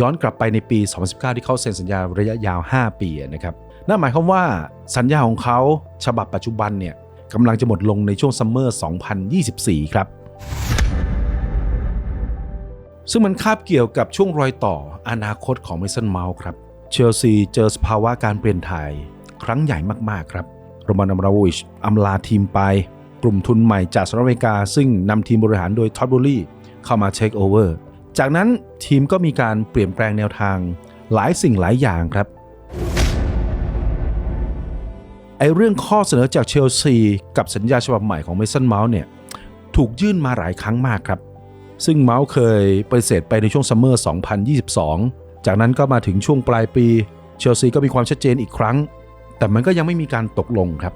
ย้อนกลับไปในปี 2019 ที่เขาเซ็นสัญญาระยะยาว 5 ปีนะครับนั่นหมายความว่าสัญญาของเขาฉบับปัจจุบันเนี่ยกำลังจะหมดลงในช่วงซัมเมอร์ 2024 ครับ ซึ่งมันคาบเกี่ยวกับช่วงรอยต่ออนาคตของเมสันเมาส์ครับ เชลซีเจอสภาวะการเปลี่ยนถ่ายครั้งใหญ่มาก ๆ ครับโรมันอัมราวิชอำลาทีมไป กลุ่มทุนใหม่จากสหรัฐอเมริกา ซึ่งนำทีมบริหารโดยท็อตบูลี่เข้ามาเทคโอเวอร์ จากนั้นทีมก็มีการเปลี่ยนแปลงแนวทางหลายสิ่งหลายอย่างครับไอเรื่องข้อเสนอจากเชลซีกับสัญญาฉบับใหม่ของเมสันเมาส์เนี่ยถูกยื่นมาหลายครั้งมากครับ ซึ่งเมาส์เคยปฏิเสธไปในช่วงซัมเมอร์ 2022 จากนั้นก็มาถึงช่วงปลายปี เชลซีก็มีความชัดเจนอีกครั้ง แต่มันก็ยังไม่มีการตกลงครับ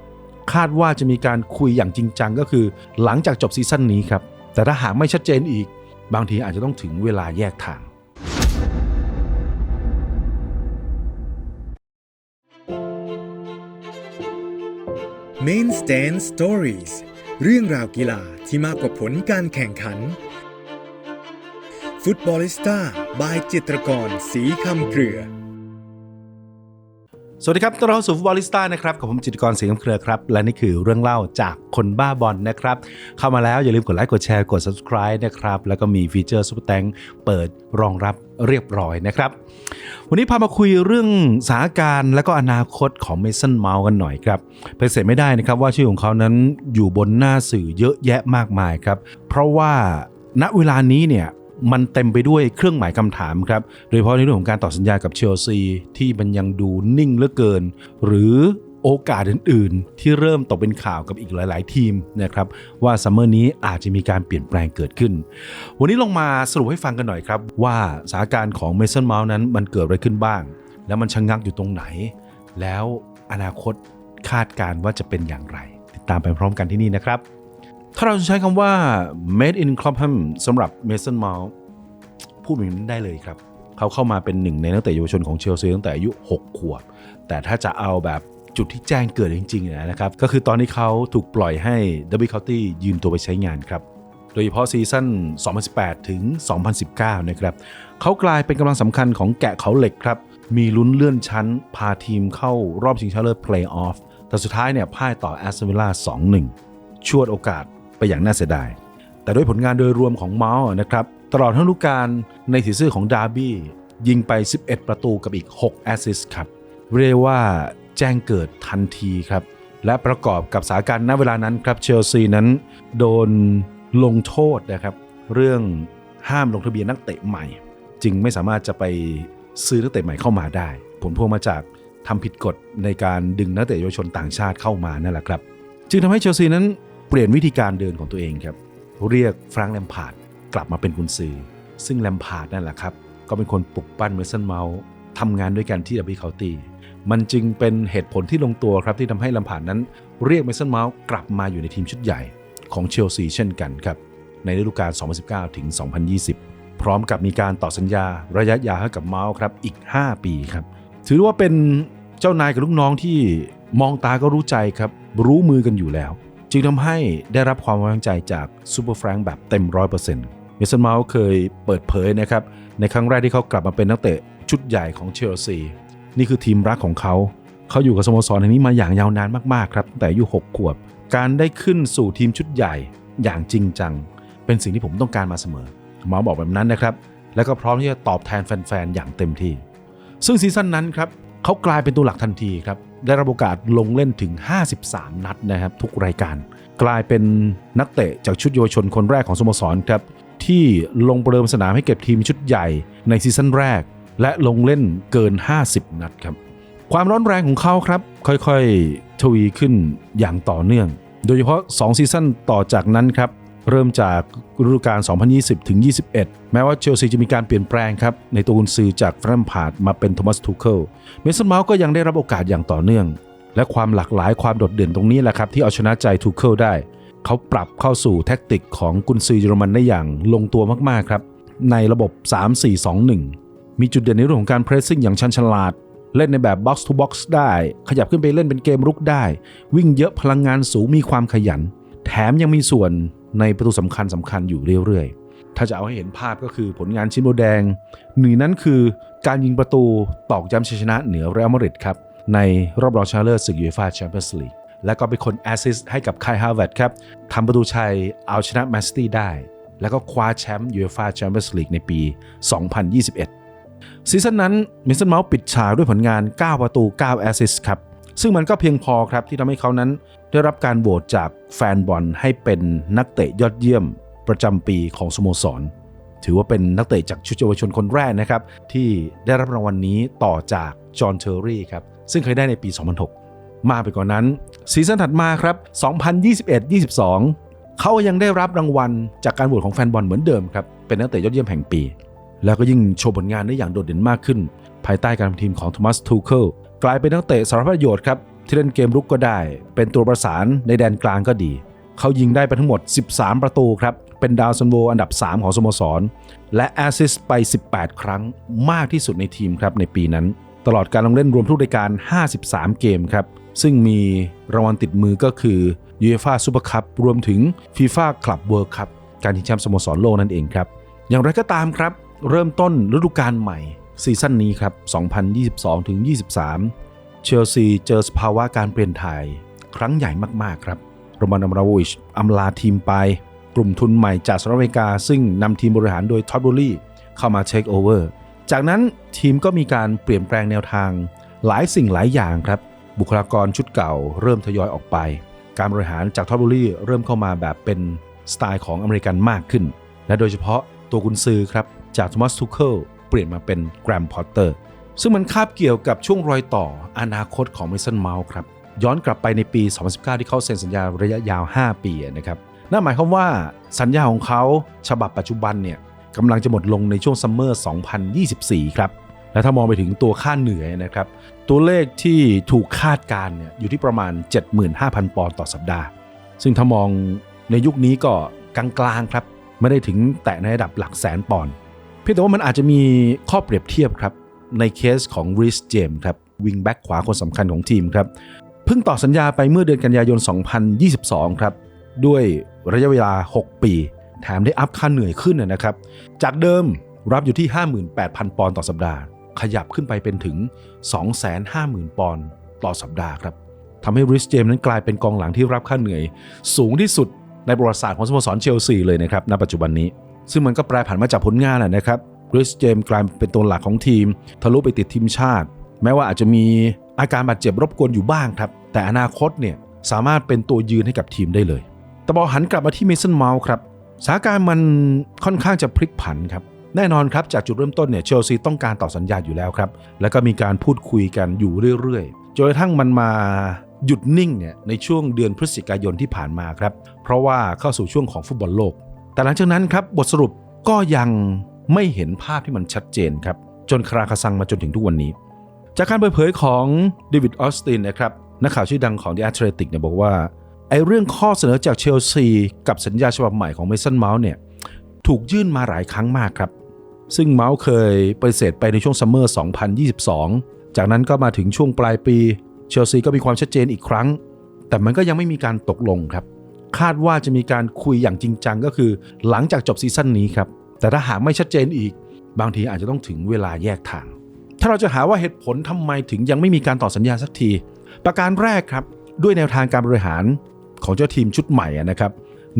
คาดว่าจะมีการคุยอย่างจริงจังก็คือ หลังจากจบซีซั่นนี้ครับ แต่ถ้าหากไม่ชัดเจนอีก บางทีอาจจะต้องถึงเวลาแยกทาง Main Stand Stories เรื่องราวกีฬาที่มากกว่าผลการแข่งขัน ฟุตบอลิสต้า บายจิตรกร สีคำเกลือ สวัสดีครับต้อนรับสู่ฟุตบอลลิสต้านะครับกับผมจิตรกรเสียงเครือครับ และนี่คือเรื่องเล่าจากคนบ้าบอลนะครับ เข้ามาแล้วอย่าลืมกดไลค์กดแชร์กด subscribe นะครับ แล้วก็มีฟีเจอร์ซุปเปอร์แตงเปิดรองรับเรียบร้อยนะครับ วันนี้พามาคุยเรื่องสถานการณ์และก็อนาคตของเมสันเมาส์กันหน่อยครับเป็นเสร็จไม่ได้นะครับว่าชื่อของเขานั้นอยู่บนหน้าสื่อเยอะแยะมากมายครับ เพราะว่าณเวลานี้เนี่ย มันเต็มไปด้วยเครื่องหมายคำถามครับ โดยเฉพาะในเรื่องของการต่อสัญญากับเชลซีที่มันยังดูนิ่งเหลือเกิน หรือโอกาสอื่น ๆ ที่เริ่มตกเป็นข่าวกับอีกหลาย ๆ ทีมนะครับว่าซัมเมอร์นี้อาจจะมีการเปลี่ยนแปลงเกิดขึ้น วันนี้ลงมาสรุปให้ฟังกันหน่อยครับ ว่าสถานการณ์ของเมสันเมาส์นั้นมันเกิดอะไรขึ้นบ้าง แล้วมันชะงงักอยู่ตรงไหน แล้วอนาคตคาดการณ์ว่าจะเป็นอย่างไร ติดตามไปพร้อมกันที่นี่นะครับ ถ้าเราจะใช้คำว่า made in Clapham สำหรับ Mason Mount พูดแบบนั้นได้เลยครับ เขาเข้ามาเป็นหนึ่งในนักเตะเยาวชนของเชลซีตั้งแต่อายุ 6 ขวบ แต่ถ้าจะเอาแบบจุดที่แจ้งเกิดจริงๆนะครับ ก็คือตอนนี้เขาถูกปล่อยให้ดับบิ c ค u ตี้ยืมตัวไปใช้งานครับ โดยเฉพาะซีซั่น 2018 ถึง 2019 นะครับเขากลายเป็นกำลังสำคัญของแกะเขาเหล็กครับ มีลุ้นเลื่อนชั้น พาทีมเข้ารอบชิงชนะเลิศเพลย์ออฟแต่สุดท้ายเนี่ยพ่ายต่อแอสตันวิลล่า2-1ชวดโอกาส ไปอย่างน่าเสียดาย แต่ด้วยผลงานโดยรวมของเมาส์นะครับ ตลอดทั้งฤดูกาลในสีเสื้อของดาร์บี้ยิงไป 11 ประตูกับอีก 6 แอสซิสต์ครับ เรียกว่าแจ้งเกิดทันทีครับ และประกอบกับสถานการณ์ณเวลานั้นครับเชลซีนั้น โดนลงโทษนะครับ เรื่องห้ามลงทะเบียนนักเตะใหม่ จึงไม่สามารถจะไปซื้อนักเตะใหม่เข้ามาได้ ผลพวงมาจากทำผิดกฎในการดึงนักเตะเยาวชนต่างชาติเข้ามานั่นแหละครับ จึงทำให้เชลซีนั้น เปลี่ยนวิธีการเดินของตัวเองครับ เรียกฟรังก์แลมพาร์ดกลับมาเป็นกุนซือ ซึ่งแลมพาร์ดนั่นแหละครับ ก็เป็นคนปลุกปั้นเมสันเมาส์ทำงานด้วยกันที่ดับบิเคาตี มันจึงเป็นเหตุผลที่ลงตัวครับที่ทำให้แลมพาร์ดนั้น เรียกเมสันเมาส์กลับมาอยู่ในทีมชุดใหญ่ของเชลซีเช่นกันครับ ในฤดูกาล 2019 ถึง 2020 พร้อมกับมีการต่อสัญญาระยะยาวให้กับเมาส์ครับอีก 5 ปีครับ ถือว่าเป็นเจ้านายกับลูกน้องที่มองตาก็รู้ใจครับ รู้มือกันอยู่แล้ว จึงทำให้ได้รับความไว้วางใจจากซูเปอร์แฟรงค์แบบเต็มร้อยเปอร์เซ็นต์เมสันเมาส์เคยเปิดเผยนะครับในครั้งแรกที่เขากลับมาเป็นนักเตะชุดใหญ่ของเชลซีนี่คือทีมรักของเขาเขาอยู่กับสโมสรแห่งนี้มาอย่างยาวนานมากๆครับตั้งแต่อายุ6ขวบ การได้ขึ้นสู่ทีมชุดใหญ่อย่างจริงจัง เป็นสิ่งที่ผมต้องการมาเสมอเมาส์บอกแบบนั้นนะครับ แล้วก็พร้อมที่จะตอบแทนแฟนๆอย่างเต็มที่ ซึ่งซีซั่นนั้นครับเขากลายเป็นตัวหลักทันทีครับ ได้รับโอกาสลงเล่นถึง 53 นัดนะครับทุกรายการ กลายเป็นนักเตะจากชุดเยาวชนคนแรกของสโมสรครับที่ลงประเดิมสนามให้เก็บทีมชุดใหญ่ในซีซั่นแรก และลงเล่นเกิน 50 นัดครับความร้อนแรงของเขาครับ ค่อยๆ ทวีขึ้นอย่างต่อเนื่อง โดยเฉพาะ 2 ซีซั่นต่อจากนั้นครับ เริ่มจากฤดูกาล 2020 ถึง 21 แม้ว่าเชลซีจะมีการเปลี่ยนแปลงครับ ในตัวกุนซือจากแฟรมพาร์ดมาเป็นโทมัสทูเคิลเมสันเมาส์ก็ยังได้รับโอกาสอย่างต่อเนื่อง และความหลากหลายความโดดเด่นตรงนี้แหละครับ ที่เอาชนะใจทูเคิลได้ เขาปรับเข้าสู่แท็กติกของกุนซือเยอรมันได้อย่างลงตัวมากๆครับในระบบ 3-4-2-1 มีจุดเด่นในเรื่องของการเพรสซิ่งอย่างชันฉลาด เล่นในแบบ box to box ได้ ขยับขึ้นไปเล่นเป็นเกมรุกได้ วิ่งเยอะพลังงานสูงมีความขยัน แถมยังมีส่วน ในประตูสำคัญสำคัญอยู่เรื่อยๆ ถ้าจะเอาให้เห็นภาพก็คือผลงานชิ้นโบแดงหนึ่งนั้นคือการยิงประตูตอกย้ำชัยชนะเหนือเรอัลมาดริดครับในรอบรองชนะเลิศศึกยูฟ่าแชมเปี้ยนส์ลีกและก็เป็นคนแอสซิสต์ให้กับไคฮาร์วาร์ดครับทำประตูชัยเอาชนะแมนซิตี้ได้ แล้วก็คว้าแชมป์ยูฟ่าแชมเปี้ยนส์ลีกในปี 2021 ซีซั่นนั้นมิสซันเมาส์ปิดฉากด้วยผลงาน 9 ประตู 9 แอสซิสต์ครับซึ่งมันก็เพียงพอครับที่ทำให้เขานั้น ได้รับการโหวตจากแฟนบอลให้เป็นนักเตะยอดเยี่ยมประจำปีของสโมสร ถือว่าเป็นนักเตะจากชุดเยาวชนคนแรกนะครับ ที่ได้รับรางวัลนนี้ต่อจากจอห์นเทอร์รี่ครับ ซึ่งเคยได้ในปี 2006 มาไปกว่านนั้น ซีซั่นถัดมาครับ 2021-22 เขายังได้รับรางวัลจากการโหวตของแฟนบอลเหมือนเดิมครับ เป็นนักเตะยอดเยี่ยมแห่งปี แล้วก็ยิ่งโชว์ผลงานได้อย่างโดดเด่นมากขึ้น ภายใต้การทำทีมของโทมัสทูเคิลกลายเป็นนักเตะสารพัดประโยชน์ครับ ที่เล่นเกมรุกก็ได้ เป็นตัวประสานในแดนกลางก็ดี เขายิงได้ไปทั้งหมด 13 ประตูครับ เป็นดาวซันโวอันดับ 3 ของสโมสร และแอสซิสไป 18 ครั้งมากที่สุดในทีมครับในปีนั้น ตลอดการลงเล่นรวมทุกรายการ 53 เกมครับ ซึ่งมีรางวัลติดมือก็คือยูเอฟ่าซูเปอร์คัพรวมถึงฟีฟ่าคลับเวิร์คัพการชิงแชมป์สโมสรโลกนั่นเองครับ อย่างไรก็ตามครับ เริ่มต้นฤดูกาลใหม่ซีซั่นนี้ครับ 2022-23 เชลซีเจอสภาวะการเปลี่ยนถ่าย ครั้งใหญ่มากๆครับโรมันอัมราโววิชอำลาทีมไปกลุ่มทุนใหม่จากสหรัฐอเมริกา ซึ่งนำทีมบริหารโดยท็อดบูลี่เข้ามาเทคโอเวอร์ จากนั้นทีมก็มีการเปลี่ยนแปลงแนวทาง หลายสิ่งหลายอย่างครับ บุคลากรชุดเก่า เริ่มทยอยออกไป การบริหารจากท็อดบูลี่เริ่มเข้ามาแบบเป็นสไตล์ของอเมริกันมากขึ้น และโดยเฉพาะตัวกุนซือครับจากทมัสทูเคิลเปลี่ยนมาเป็นแกรมพอตเตอร์ ซึ่งมันคาบเกี่ยวกับช่วงรอยต่ออนาคตของเมสันเมาส์ครับ ย้อนกลับไปในปี 2019 ที่เขาเซ็นสัญญาระยะยาว 5 ปีนะครับนั่นหมายความว่าสัญญาของเขาฉบับปัจจุบันเนี่ยกำลังจะหมดลงในช่วงซัมเมอร์ 2024 ครับ และถ้ามองไปถึงตัวค่าเหนื่อยนะครับ ตัวเลขที่ถูกคาดการณ์เนี่ยอยู่ที่ประมาณ 75,000 ปอนด์ต่อสัปดาห์ ซึ่งถ้ามองในยุคนี้ก็กลางๆครับ ไม่ได้ถึงแตะในระดับหลักแสนปอนด์เพียงแต่ว่ามันอาจจะมีข้อเปรียบเทียบครับ ในเคสของริสเจมครับวิงแบ็กขวาคนสำคัญของทีมครับเพิ่งต่อสัญญาไปเมื่อเดือนกันยายน 2022 ครับด้วยระยะเวลา 6 ปี แถมได้อัพค่าเหนื่อยขึ้นนะครับ จากเดิมรับอยู่ที่ 58,000 ปอนด์ต่อสัปดาห์ ขยับขึ้นไปเป็นถึง 250,000 ปอนด์ต่อสัปดาห์ครับทำให้ริสเจมนั้นกลายเป็นกองหลังที่รับค่าเหนื่อย สูงที่สุดในประวัติศาสตร์ของสโมสรเชลซีเลยนะครับณปัจจุบันนี้ ซึ่งมันก็แปรผันมาจากผลงานแหละนะครับ คริสเจมกลายเป็นตัวหลักของทีม ทะลุไปติดทีมชาติ แม้ว่าอาจจะมีอาการบาดเจ็บรบกวนอยู่บ้างครับ แต่อนาคตเนี่ยสามารถเป็นตัวยืนให้กับทีมได้เลยแต่พอหันกลับมาที่เมสันเมาส์ครับสถานการณ์มันค่อนข้างจะพลิกผันครับแน่นอนครับจากจุดเริ่มต้นเนี่ยเชลซีต้องการต่อสัญญาอยู่แล้วครับ แล้วก็มีการพูดคุยกันอยู่เรื่อยๆจนกระทั่งมันมาหยุดนิ่งเนี่ยในช่วงเดือนพฤศจิกายนที่ผ่านมาครับ เพราะว่าเข้าสู่ช่วงของฟุตบอลโลก แต่หลังจากนั้นครับบทสรุปก็ยัง ไม่เห็นภาพที่มันชัดเจนครับ จนคราคาซังมาจนถึงทุกวันนี้ จากการเปิดเผยของเดวิดออสตินนะครับนักข่าวชื่อดังของ The Athletic เนี่ยบอกว่าไอ้เรื่องข้อเสนอจากเชลซีกับสัญญาฉบับใหม่ของเมสันเมาส์เนี่ยถูกยื่นมาหลายครั้งมากครับ ซึ่งเมาส์เคยปฏิเสธไปในช่วงซัมเมอร์ 2022 จากนั้นก็มาถึงช่วงปลายปี เชลซีก็มีความชัดเจนอีกครั้ง แต่มันก็ยังไม่มีการตกลงครับ คาดว่าจะมีการคุยอย่างจริงจังก็คือ หลังจากจบซีซั่นนี้ครับ แต่ถ้าหากไม่ชัดเจนอีก บางทีอาจจะต้องถึงเวลาแยกทาง ถ้าเราจะหาว่าเหตุผลทำไมถึงยังไม่มีการต่อสัญญาสักที ประการแรกครับ ด้วยแนวทางการบริหารของเจ้าทีมชุดใหม่นะครับ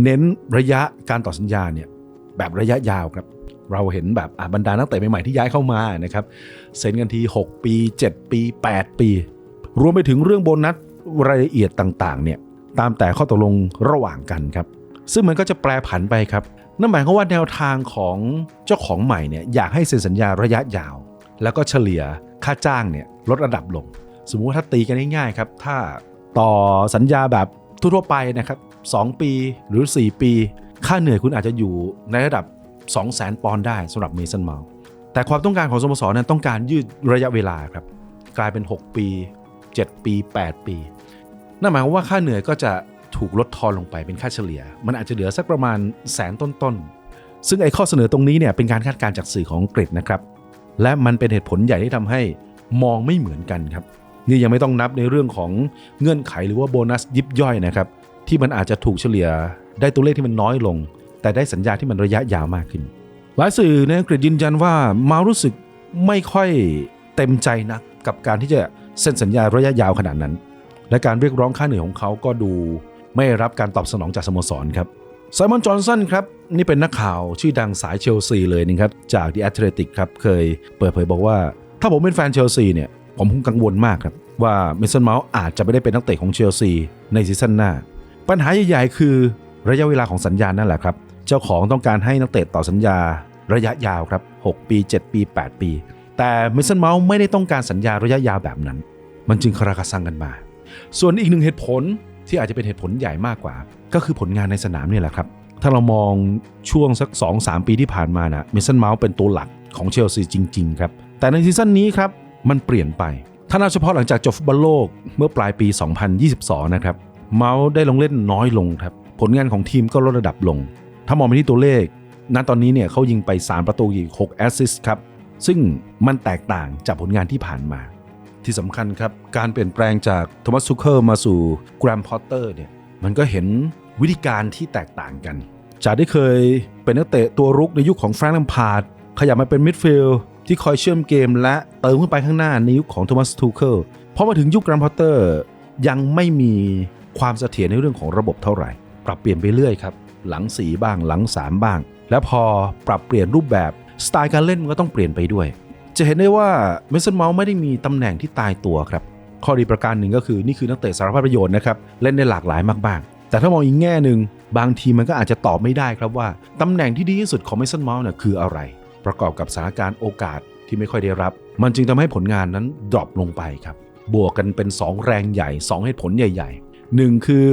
เน้นระยะการต่อสัญญาเนี่ยแบบระยะยาวครับ เราเห็นแบบบรรดานักเตะใหม่ๆที่ย้ายเข้ามานะครับเซ็นกันที 6 ปี 7 ปี 8 ปี รวมไปถึงเรื่องโบนัสรายละเอียดต่างๆเนี่ยตามแต่ข้อตกลงระหว่างกันครับ ซึ่งมันก็จะแปรผันไปครับ นั่นหมายความว่าแนวทางของเจ้าของใหม่เนี่ยอยากให้เซ็นสัญญาระยะยาว แล้วก็เฉลี่ยค่าจ้างเนี่ยลดระดับลง สมมุติว่าถ้าตีกันง่ายๆครับ ถ้าต่อสัญญาแบบทั่วๆไปนะครับ 2 ปีหรือ 4 ปี ค่าเหนื่อยคุณอาจจะอยู่ในระดับ 200,000 ปอนด์ได้สำหรับเมสันเมาแต่ความต้องการของสโมสรนั้นต้องการยืดระยะเวลาครับ กลายเป็น 6 ปี 7 ปี 8 ปี นั่นหมายความว่าค่าเหนื่อยก็จะ ถูกลดทอนลงไปเป็นค่าเฉลี่ย มันอาจจะเหลือสักประมาณแสนต้นๆ ซึ่งไอ้ข้อเสนอตรงนี้เนี่ยเป็นการคาดการณ์จากสื่อของอังกฤษนะครับ และมันเป็นเหตุผลใหญ่ที่ทำให้มองไม่เหมือนกันครับ นี่ยังไม่ต้องนับในเรื่องของเงื่อนไขหรือว่าโบนัสยิบย่อยนะครับ ที่มันอาจจะถูกเฉลี่ยได้ตัวเลขที่มันน้อยลง แต่ได้สัญญาที่มันระยะยาวมากขึ้น หลายสื่อในอังกฤษยืนยันว่าเมารู้สึกไม่ค่อยเต็มใจนักกับการที่จะเซ็นสัญญาระยะยาวขนาดนั้น และการเรียกร้องค่าเหนื่อยของเขาก็ดู ไม่รับการตอบสนองจากสโมสรครับไซมอนจอห์นสันครับ นี่เป็นนักข่าวชื่อดังสายเชลซีเลยนะครับจาก The Athletic ครับเคยเปิดเผยบอกว่า ถ้าผมเป็นแฟนเชลซีเนี่ยผมคงกังวลมากครับ ว่าเมสันเมาส์อาจจะไม่ได้เป็นนักเตะของเชลซีในซีซั่นหน้า ปัญหาใหญ่ๆคือระยะเวลาของสัญญานั่นแหละครับ เจ้าของต้องการให้นักเตะต่อสัญญาระยะยาวครับ 6 ปี 7 ปี 8 ปี แต่เมสันเมาส์ไม่ได้ต้องการสัญญาระยะยาวแบบนั้น มันจึงคาราคาซังกันมา ส่วนอีกหนึ่งเหตุผล ที่อาจจะเป็นเหตุผลใหญ่มากกว่า ก็คือผลงานในสนามเนี่ยแหละครับ ถ้าเรามองช่วงสัก 2-3 ปีที่ผ่านมานะเมสันเมาส์เป็นตัวหลักของเชลซีจริงๆครับแต่ในซีซั่นนี้ครับมันเปลี่ยนไป ถ้านับเฉพาะหลังจากจบฟุตบอลโลกเมื่อปลายปี 2022 นะครับเมาส์ได้ลงเล่นน้อยลงครับผลงานของทีมก็ลดระดับลง ถ้ามองไปที่ตัวเลขณตอนนี้เนี่ยเขายิงไป 3 ประตูอีก6แอสซิสต์ครับซึ่งมันแตกต่างจากผลงานที่ผ่านมา ที่สำคัญครับ การเปลี่ยนแปลงจากโทมัสซูเคิลมาสู่แกรมพอตเตอร์เนี่ยมันก็เห็นวิธีการที่แตกต่างกัน จากที่เคยเป็นนักเตะตัวรุกในยุคของแฟรงค์ลัมพาร์ดขยับมาเป็นมิดฟิลด์ที่คอยเชื่อมเกมและเติมขึ้นไปข้างหน้าในยุคของโทมัสทูเคิลพอมาถึงยุคแกรมพอตเตอร์ยังไม่มีความเสถียรในเรื่องของระบบเท่าไหร่ ปรับเปลี่ยนไปเรื่อยครับ หลัง4บ้างหลัง3บ้าง แล้วพอปรับเปลี่ยนรูปแบบสไตล์การเล่นมันก็ต้องเปลี่ยนไปด้วย จะเห็นได้ว่าเมสันเมาส์ไม่ได้มีตำแหน่งที่ตายตัวครับ ข้อดีประการหนึ่งก็คือนี่คือนักเตะสารพัดประโยชน์นะครับ เล่นได้หลากหลายมากๆ แต่ถ้ามองอีกแง่หนึ่งบางทีมันก็อาจจะตอบไม่ได้ครับว่าตำแหน่งที่ดีที่สุดของเมสันเมาส์เนี่ยคืออะไร ประกอบกับสถานการณ์โอกาสที่ไม่ค่อยได้รับ มันจึงทำให้ผลงานนั้นดรอปลงไปครับ บวกกันเป็น 2 แรงใหญ่ 2 เหตุผลใหญ่ๆหนึ่งคือ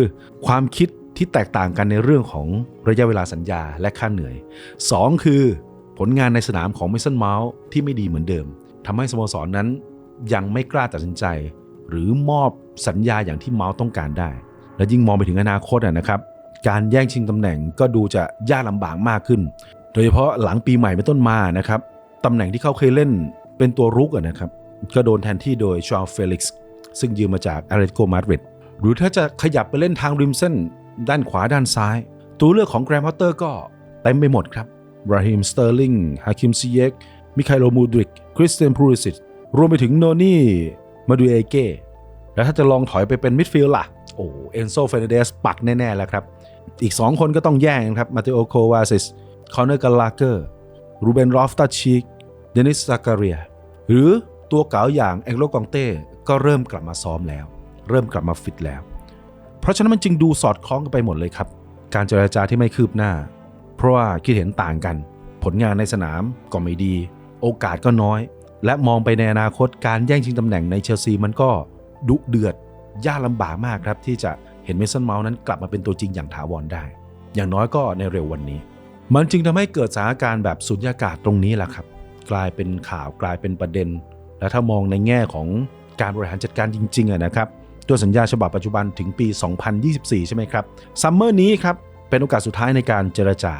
ความคิดที่แตกต่างกันในเรื่องของระยะเวลาสัญญาและค่าเหนื่อย 2 คือ ผลงานในสนามของเมสันเมาส์ที่ไม่ดีเหมือนเดิมทำให้สโมสรนนั้นยังไม่กล้าตัดสินใจ หรือมอบสัญญาอย่างที่เมาส์ต้องการได้ และยิ่งมองไปถึงอนาคตนะครับการแย่งชิงตำแหน่งก็ดูจะยากลำบากมากขึ้น โดยเฉพาะหลังปีใหม่เป็นต้นมานะครับตำแหน่งที่เขาเคยเล่นเป็นตัวรุกนะครับก็โดนแทนที่โดยชา l เฟลิกซ์ซึ่งยืมมาจากอาร์เรโกมาดริดหรือถ้าจะขยับไปเล่นทางริมเส้น ด้านขวาด้านซ้าย ตัวเลือกของแกรมพอตเตอร์ก็เต็มไปหมดครับ บราฮิมสเตอร์ลิงฮาคิมซีเยก มิคาโลมูดริก คริสเตียนพูริสิตรวมไปถึงโนนี่มาดูเอเก้แล้วถ้าจะลองถอยไปเป็นมิดฟิลด์ล่ะ โอ้เอนโซเฟเนเดสปักแน่ ๆ แล้วครับ อีก 2 คนก็ต้องแย่งครับมาเตโอโควาซิสคอนเนอร์กาลาเกอร์รูเบนรอฟตัชชิกเดนิสซาการียหรือตัวเก๋าอย่างเอ็งโลกองเต้ก็เริ่มกลับมาซ้อมแล้ว เริ่มกลับมาฟิตแล้ว เพราะฉะนั้นมันจึงดูสอดคล้องกันไปหมดเลยครับ การเจรจาที่ไม่คืบหน้า เพราะว่าคิดเห็นต่างกัน ผลงานในสนามก็ไม่ดี โอกาสก็น้อย และมองไปในอนาคตการแย่งชิงตำแหน่งในเชลซีมันก็ดุเดือดยากลำบากมากครับที่จะเห็นเมสันเมาส์นั้นกลับมาเป็นตัวจริงอย่างถาวรได้ อย่างน้อยก็ในเร็ววันนี้ มันจึงทำให้เกิดสถานการณ์แบบสุญญากาศตรงนี้แหละครับ กลายเป็นข่าวกลายเป็นประเด็น และถ้ามองในแง่ของการบริหารจัดการจริงๆนะครับตัวสัญญาฉบับปัจจุบันถึงปี 2024 ใช่ไหมครับซัมเมอร์นี้ครับ เป็นโอกาสสุดท้ายในการเจรจา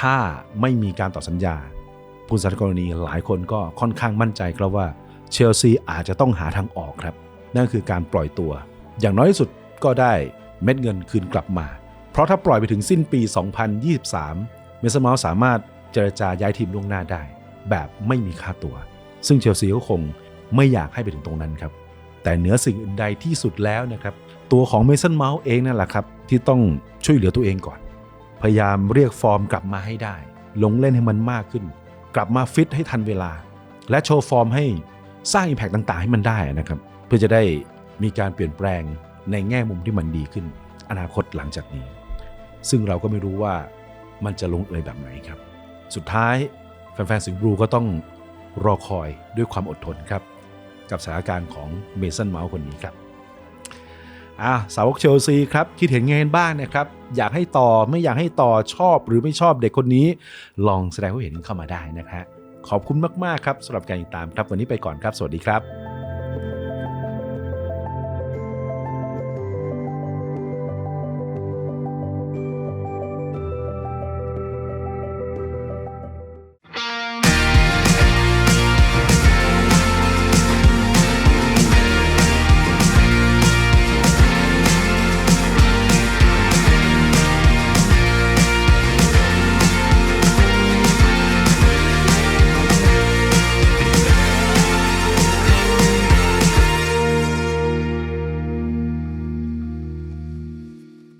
ถ้าไม่มีการต่อสัญญา ผู้สันกรณีหลายคนก็ค่อนข้างมั่นใจครับว่าเชลซีอาจจะต้องหาทางออกครับ นั่นคือการปล่อยตัว อย่างน้อยที่สุดก็ได้เม็ดเงินคืนกลับมา เพราะถ้าปล่อยไปถึงสิ้นปี 2023 เมสเมาส์สามารถเจรจาย้ายทีมล่วงหน้าได้ แบบไม่มีค่าตัว ซึ่งเชลซีก็คงไม่อยากให้ไปถึงตรงนั้นครับ แต่เหนือสิ่งอื่นใดที่สุดแล้วนะครับ ตัวของเมสันเมาส์เองนั่นแหละครับ ที่ต้องช่วยเหลือตัวเองก่อน พยายามเรียกฟอร์มกลับมาให้ได้ ลงเล่นให้มันมากขึ้น กลับมาฟิตให้ทันเวลา และโชว์ฟอร์มให้สร้างอิมแพกต่างๆ ให้มันได้นะครับ เพื่อจะได้มีการเปลี่ยนแปลงในแง่มุมที่มันดีขึ้น อนาคตหลังจากนี้ ซึ่งเราก็ไม่รู้ว่ามันจะลงเอยแบบไหนครับ สุดท้ายแฟนๆสิงห์บลูก็ต้องรอคอยด้วยความอดทนครับ กับสถานการณ์ของเมสันเมาส์คนนี้ครับ อะสาวกเชลซีครับ คิดเห็นไงบ้างนะครับ อยากให้ต่อไม่อยากให้ต่อชอบหรือไม่ชอบเด็กคนนี้ ลองแสดงความเห็นเข้ามาได้นะฮะขอบคุณมาก ๆ ครับสำหรับการติดตามครับ วันนี้ไปก่อนครับ สวัสดีครับ